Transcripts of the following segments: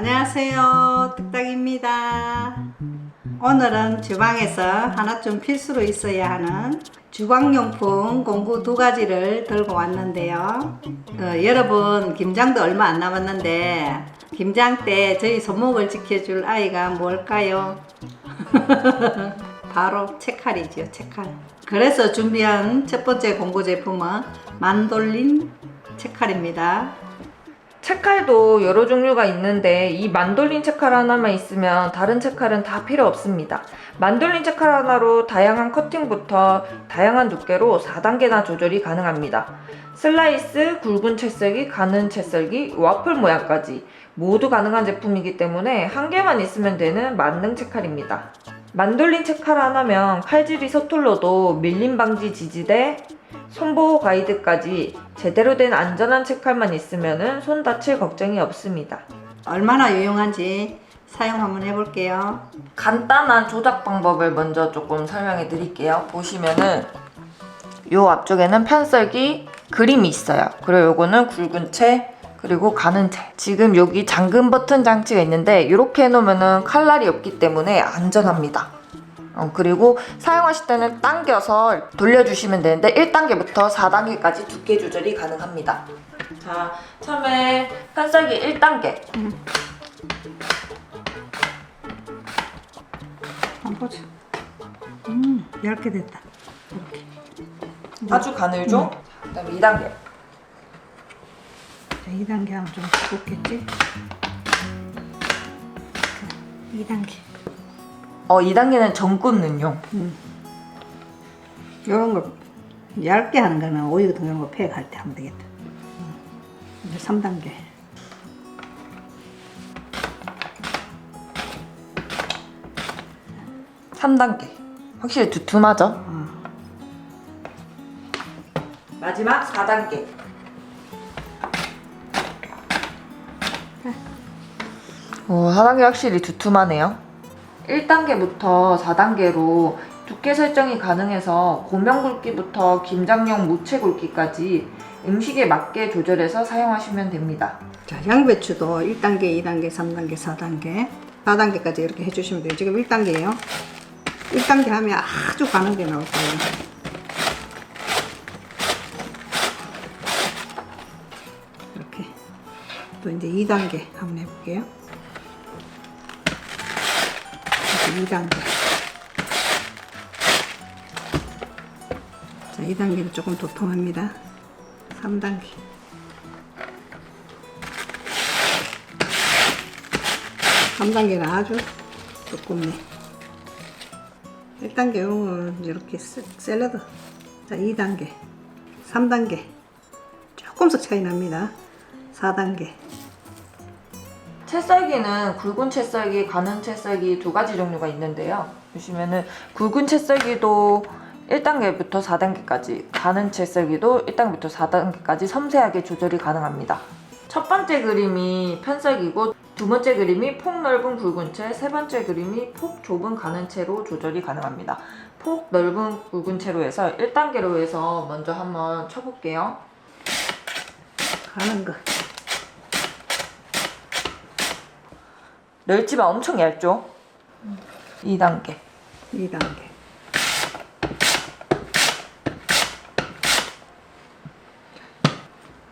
안녕하세요. 뚝딱입니다. 오늘은 주방에서 하나쯤 필수로 있어야 하는 주방용품 공구 두 가지를 들고 왔는데요. 어, 여러분, 김장도 얼마 안 남았는데, 김장 때 저희 손목을 지켜줄 아이가 뭘까요? 바로 채칼이죠, 채칼. 그래서 준비한 첫 번째 공구 제품은 만돌린 채칼입니다. 채칼도 여러 종류가 있는데 이 만돌린 채칼 하나만 있으면 다른 채칼은 다 필요 없습니다. 만돌린 채칼 하나로 다양한 커팅부터 다양한 두께로 4단계나 조절이 가능합니다. 슬라이스, 굵은 채 썰기, 가는 채 썰기, 와플 모양까지 모두 가능한 제품이기 때문에 한 개만 있으면 되는 만능 채칼입니다. 만돌린 채칼 하나면 칼질이 서툴러도 밀림 방지 지지대, 손보호 가이드까지 제대로 된 안전한 채칼만 있으면 손 다칠 걱정이 없습니다. 얼마나 유용한지 사용 한번 해볼게요. 간단한 조작 방법을 먼저 조금 설명해 드릴게요. 보시면은 요 앞쪽에는 편썰기 그림이 있어요. 그리고 요거는 굵은 채 그리고 가는 채. 지금 여기 잠금 버튼 장치가 있는데 이렇게 해놓으면은 칼날이 없기 때문에 안전합니다. 어, 그리고 사용하실 때는 당겨서 돌려주시면 되는데 1단계부터 4단계까지 두께 조절이 가능합니다. 자, 처음에 편썰기 1단계. 한번 보자. 음, 얇게 됐다. 이렇게. 아주 가늘죠? 그 다음에 2단계. 자, 2단계 하면 좀 두껍겠지? 2단계. 어, 2단계는 전굽는요. 이런 걸 얇게 하는 거는 오이 같은 이런 거 팩할 때 하면 되겠다. 음. 이제 3단계. 3단계. 확실히 두툼하죠? 어. 마지막 4단계. 오, 4단계 확실히 두툼하네요. 1단계부터 4단계로 두께 설정이 가능해서 고명 굵기부터 김장용 무채 굵기까지 음식에 맞게 조절해서 사용하시면 됩니다. 자, 양배추도 1단계, 2단계, 3단계, 4단계, 4단계까지 이렇게 해주시면 돼요. 지금 1단계예요. 1단계 하면 아주 가는 게 나올 거예요. 이렇게. 또 이제 2단계 한번 해볼게요. 2단계. 자, 2단계는 조금 도톰합니다. 3단계. 3단계는 아주 두껍네. 1단계 이런 이렇게 샐- 샐러드. 자, 2단계. 3단계. 조금씩 차이 납니다. 4단계. 채썰기는 굵은 채썰기, 가는 채썰기 두 가지 종류가 있는데요. 보시면은 굵은 채썰기도 1단계부터 4단계까지, 가는 채썰기도 1단계부터 4단계까지 섬세하게 조절이 가능합니다. 첫 번째 그림이 편썰기고 두 번째 그림이 폭 넓은 굵은 채, 세 번째 그림이 폭 좁은 가는 채로 조절이 가능합니다. 폭 넓은 굵은 채로 해서 1단계로 해서 먼저 한번 쳐볼게요. 가는 거. 널집은 엄청 얇죠? 2단계. 2단계.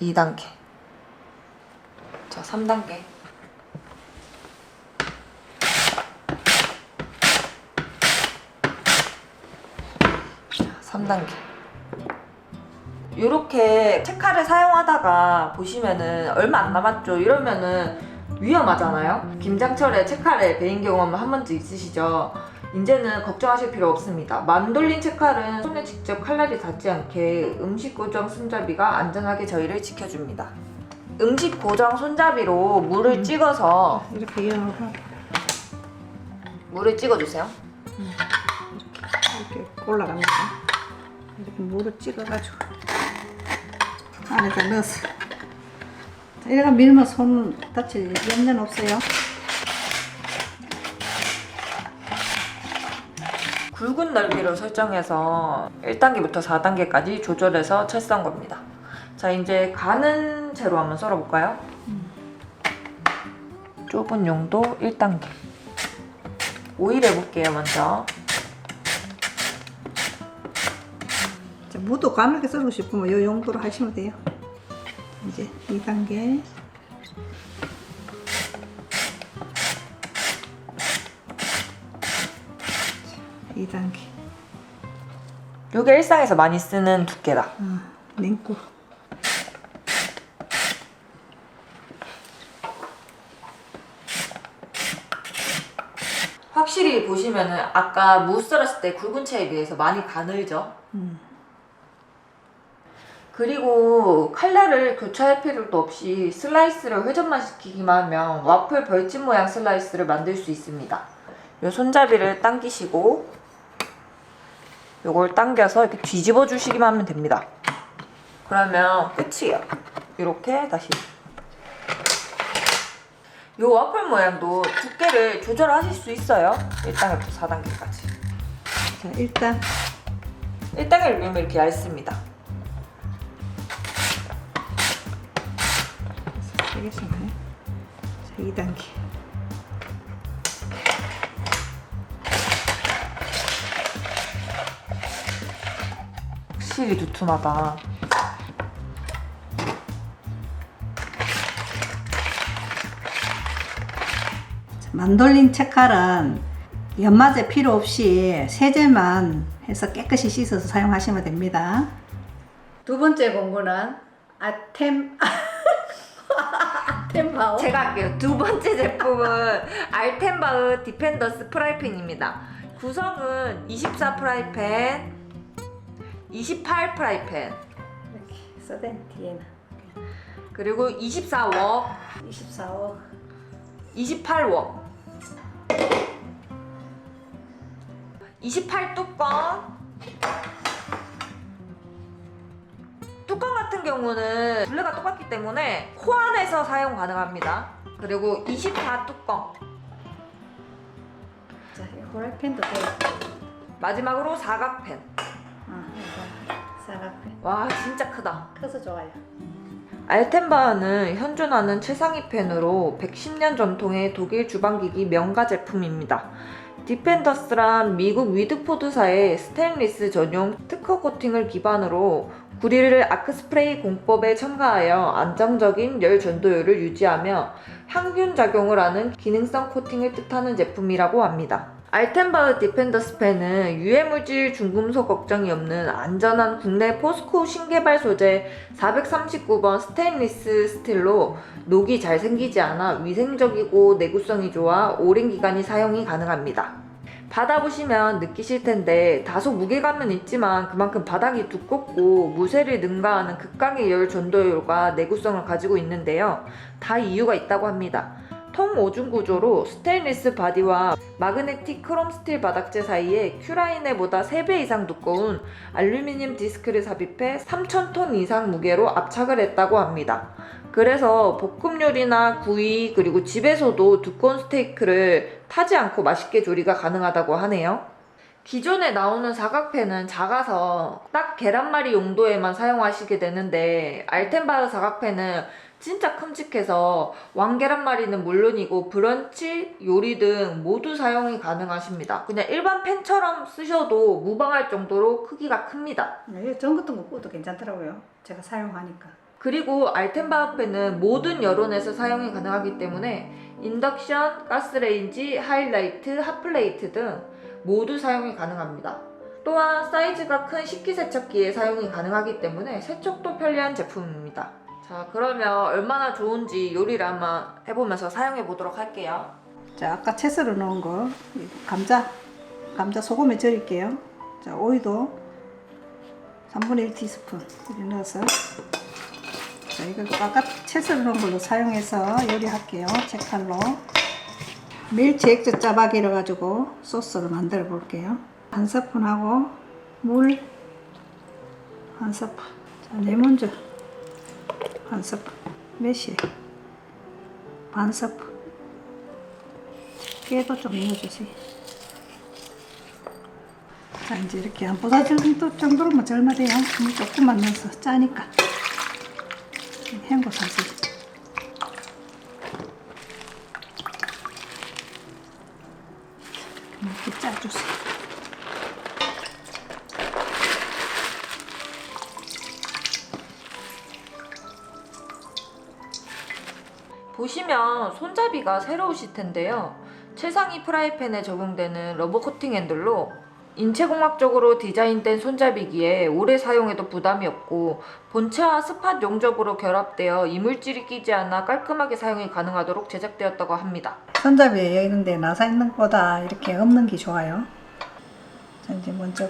이단계 자, 3단계. 자, 3단계. 이렇게 체카를 사용하다가 보시면은 얼마 안 남았죠? 이러면은 위험하잖아요? 김장철에 체카에 베인 경험 한 번쯤 있으시죠? 이제는 걱정하실 필요 없습니다. 만돌린 채칼은 손에 직접 칼날이 닿지 않게 음식 고정 손잡이가 안전하게 저희를 지켜줍니다. 음식 고정 손잡이로 물을 찍어서 이렇게 이어놓고 물을 찍어주세요. 이렇게 올라갑니다. 이렇게 물을 찍어가지고 안에다 넣어서 자, 이래가 밀면 손 다칠 염려는 없어요. 굵은 넓이로 설정해서 1단계부터 4단계까지 조절해서 채썬 겁니다. 자, 이제 가는 채로 한번 썰어볼까요? 좁은 용도 1단계. 오일 해볼게요, 먼저. 자, 무도 가늘게 썰고 싶으면 이 용도로 하시면 돼요. 이제 2단계. 자, 2단계. 이게 일상에서 많이 쓰는 두께다. 어, 냉구. 확실히 보시면은 아까 무 썰었을 때 굵은 채에 비해서 많이 가늘죠? 음. 그리고 칼날을 교차할 필요도 없이 슬라이스를 회전만 시키기만 하면 와플 벌집 모양 슬라이스를 만들 수 있습니다. 요 손잡이를 당기시고 요걸 당겨서 이렇게 뒤집어 주시기만 하면 됩니다. 그러면 끝이에요. 이렇게 다시 요 와플 모양도 두께를 조절하실 수 있어요. 1단계부터 4단계까지. 자, 일단 1단계를 밀면 이렇게 얇습니다. 되겠습니다. 자, 2단계. 확실히 두툼하다. 만돌린 채칼은 연마제 필요 없이 세제만 해서 깨끗이 씻어서 사용하시면 됩니다. 두 번째 공구는 아템 아템바오 제가 할게요. 두 번째 제품은 알텐바흐 디펜더스 프라이팬입니다. 구성은 24 프라이팬, 28 프라이팬, 이렇게 써댄 뒤에는 그리고 24 웍, 24호 28 웍, 28 뚜껑. 같은 경우는 둘레가 똑같기 때문에 호환해서 사용 가능합니다. 그리고 24 뚜껑. 자, 이 후라이팬도 돼. 마지막으로 사각팬. 어, 이거 사각팬 와 진짜 크다. 커서 좋아요. 알텐바흐는 현존하는 최상위 펜으로 110년 전통의 독일 주방기기 명가 제품입니다. 디펜더스란 미국 위드포드사의 스테인리스 전용 특허 코팅을 기반으로 구리를 아크스프레이 공법에 첨가하여 안정적인 열 전도율을 유지하며 항균 작용을 하는 기능성 코팅을 뜻하는 제품이라고 합니다. 알텐바흐 디펜더 스 펜은 유해물질 중금속 걱정이 없는 안전한 국내 포스코 신개발 소재 439번 스테인리스 스틸로 녹이 잘 생기지 않아 위생적이고 내구성이 좋아 오랜 기간이 사용이 가능합니다. 받아보시면 느끼실 텐데 다소 무게감은 있지만 그만큼 바닥이 두껍고 무쇠를 능가하는 극강의 열 전도율과 내구성을 가지고 있는데요. 다 이유가 있다고 합니다. 통 오중 구조로 스테인리스 바디와 마그네틱 크롬 스틸 바닥재 사이에 큐라인에보다 3배 이상 두꺼운 알루미늄 디스크를 삽입해 3,000톤 이상 무게로 압착을 했다고 합니다. 그래서 볶음 요리나 구이 그리고 집에서도 두꺼운 스테이크를 타지 않고 맛있게 조리가 가능하다고 하네요. 기존에 나오는 사각팬은 작아서 딱 계란말이 용도에만 사용하시게 되는데 알텐바흐 사각팬은 진짜 큼직해서 왕계란말이는 물론이고 브런치, 요리 등 모두 사용이 가능하십니다. 그냥 일반 팬처럼 쓰셔도 무방할 정도로 크기가 큽니다. 네, 전 같은 거 구워도 괜찮더라고요. 제가 사용하니까. 그리고 알텐바흐 팬은 모든 여론에서 사용이 가능하기 때문에 인덕션, 가스레인지, 하이라이트, 핫플레이트 등 모두 사용이 가능합니다. 또한 사이즈가 큰 식기세척기에 사용이 가능하기 때문에 세척도 편리한 제품입니다. 자, 그러면 얼마나 좋은지 요리를 한번 해보면서 사용해 보도록 할게요. 자, 아까 채 썰어 놓은 거이 감자 감자 소금에 절일게요. 자, 오이도 3분의 1 티스푼 넣어서 자, 이걸 아까 채 썰어 놓은 걸로 사용해서 요리할게요. 채칼로 멸치 액젓 짜박이라 가지고 소스를 만들어 볼게요. 한 스푼하고 물 한 스푼. 자, 레몬즙 한 스푼. 매실 반 스푼. 깨도 좀 넣어주세요. 자 이제 이렇게 한 부사질 정도, 정도로만 절면 돼요. 물 조금만 넣어서 짜니까. 하얀 사지. 이렇게 짜주세요. 보시면 손잡이가 새로우실 텐데요. 최상위 프라이팬에 적용되는 러버 코팅 핸들로 인체공학적으로 디자인된 손잡이기에 오래 사용해도 부담이 없고 본체와 스팟 용접으로 결합되어 이물질이 끼지 않아 깔끔하게 사용이 가능하도록 제작되었다고 합니다. 손잡이에 이런데 나사 있는 것보다 이렇게 없는 게 좋아요. 자, 이제 먼저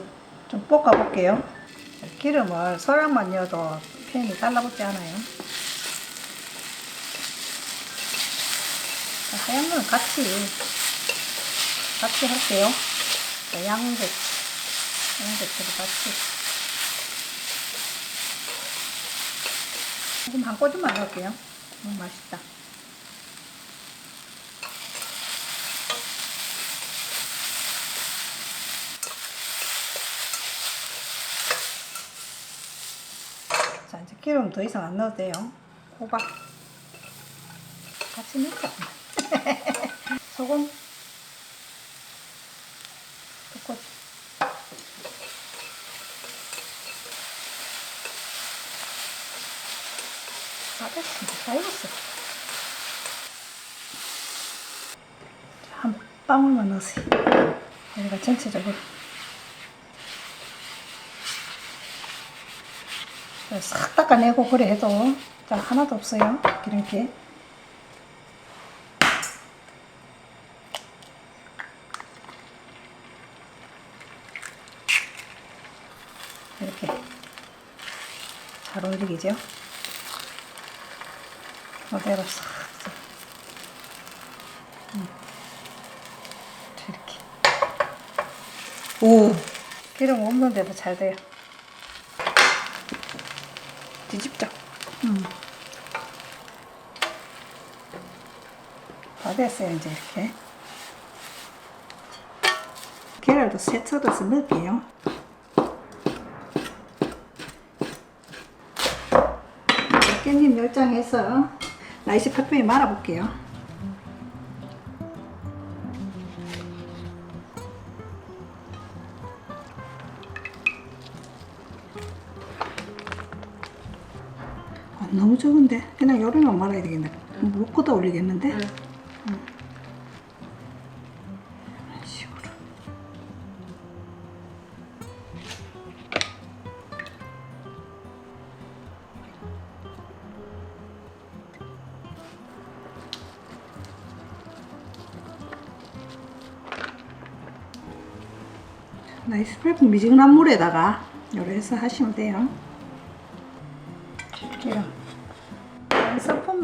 좀 볶아 볼게요. 기름을 소량만 넣어도 팬이 달라붙지 않아요. 자, 하얀 거는 같이, 같이 할게요. 자, 양배추, 양배추도 같이. 조금 한 꼬집만 넣을게요. 너무 맛있다. 자, 이제 기름 더 이상 안 넣어도 돼요. 호박. 같이 넣자. 소금. 볶고. 다 됐습니다. 다 익었어. 자, 한 방울만 넣으세요. 여기가 전체적으로. 싹 닦아내고 그래 해도 자 하나도 없어요 기름기 이렇게 잘 어울리죠 그대로 싹 음. 이렇게 오. 기름 없는데도 잘 돼요. 뒤집자. 음. 다 됐어요 이제 이렇게. 계란도 세척해서 넣을게요. 깻잎 열장해서 라이스 팥병에 말아볼게요 너무 적은데? 그냥 요리만 말아야 되겠네. 묶어다 올리겠는데? 응. 응. 이런 식으로. 나이스 프레프 미지근한 물에다가 요래서 하시면 돼요. 한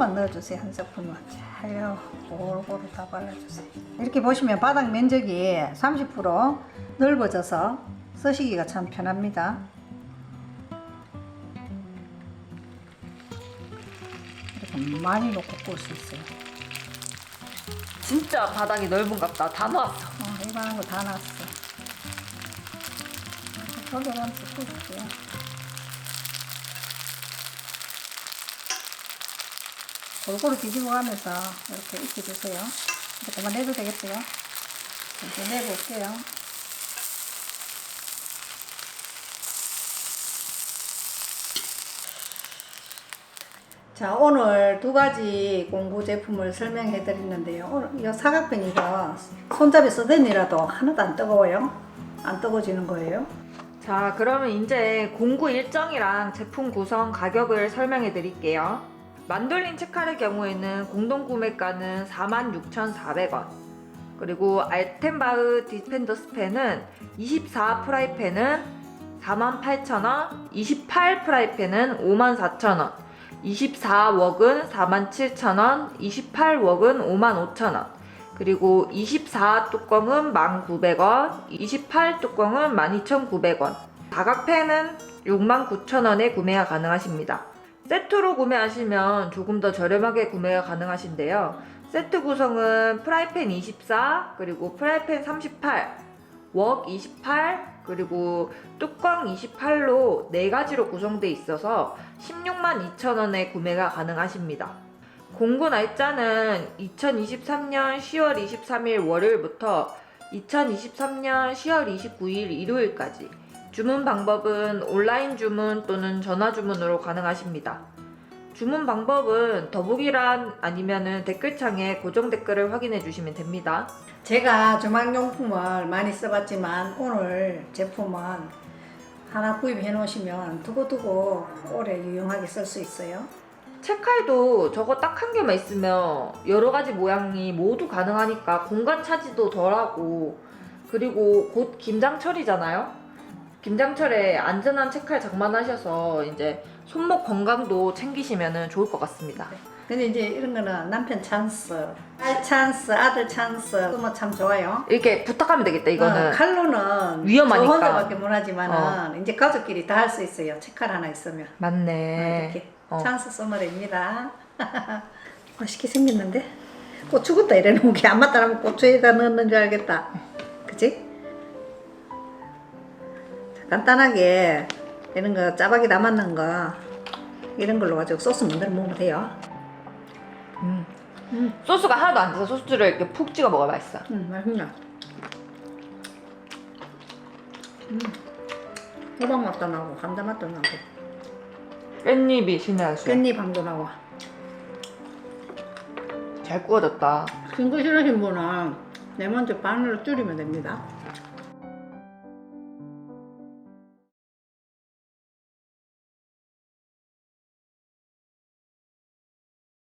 스푼만 넣어주세요. 한 스푼만. 잘 골고루 다 발라주세요. 이렇게 보시면 바닥 면적이 30% 넓어져서 쓰시기가 참 편합니다. 이렇게 많이 넣고 구울 수 있어요. 진짜 바닥이 넓은 같다. 다 나왔어. 어, 이만한 거다 놨어. 저기로 한번 구울게요. 골고루 뒤집어 가면서 이렇게 익혀주세요. 이제 그만 내도 되겠어요. 이제 내볼게요. 자, 오늘 두 가지 공구 제품을 설명해 드렸는데요. 오늘 이 사각pen 이거 손잡이 쓰더니라도 하나도 안 뜨거워요. 안 뜨거워지는 거예요. 자, 그러면 이제 공구 일정이랑 제품 구성 가격을 설명해 드릴게요. 만돌린 체칼의 경우에는 공동 구매가는 46,400원. 그리고 알텐바흐 디펜더 스팬은 24 프라이팬은 48,000원, 28 프라이팬은 54,000원, 24웍은 47,000원, 28웍은 55,000원, 그리고 24 뚜껑은 1,900원, 28 뚜껑은 12,900원. 다각팬은 69,000원에 구매가 가능하십니다. 세트로 구매하시면 조금 더 저렴하게 구매가 가능하신데요. 세트 구성은 프라이팬 24, 그리고 프라이팬 38, 웍 28, 그리고 뚜껑 28로 4가지로 구성되어 있어서 16만 2천원에 구매가 가능하십니다. 공구 날짜는 2023년 10월 23일 월요일부터 2023년 10월 29일 일요일까지. 주문 방법은 온라인 주문 또는 전화 주문으로 가능하십니다. 주문 방법은 더보기란 아니면은 댓글창에 고정 댓글을 확인해 주시면 됩니다. 제가 주방용품을 많이 써봤지만 오늘 제품은 하나 구입해 놓으시면 두고두고 오래 유용하게 쓸 수 있어요. 책칼도 저거 딱 한 개만 있으면 여러 가지 모양이 모두 가능하니까 공간 차지도 덜하고 그리고 곧 김장철이잖아요. 김장철에 안전한 책칼 장만하셔서 이제 손목 건강도 챙기시면 좋을 것 같습니다. 근데 이제 이런 거는 남편 찬스, 딸 찬스, 아들 찬스 그러면 참 좋아요. 이렇게 부탁하면 되겠다 이거는 어, 칼로는 위험하니까. 저 혼자밖에 못하지만은 이제 가족끼리 다 할 수 있어요. 책칼 하나 있으면 어, 맞네. 이렇게 어. 찬스 써머리입니다. 맛있게 생겼는데 고추 굽다 이래 놓은 게 안 맞다라면 고추에다 넣는 줄 알겠다. 그치? 자, 간단하게 이런 거 짜박이 남았는 거 이런 걸로 가지고 소스 만들어 먹으면 돼요. 음. 음. 소스가 하나도 안 돼서 소스를 이렇게 푹 찍어 먹어야 맛있어. 음, 맛있네. 음. 호박 맛도 나고 감자 맛도 나고 깻잎이 수. 깻잎 향도 나고 잘 구워졌다. 긴거 싫으신 분은 레몬즙 반으로 줄이면 됩니다.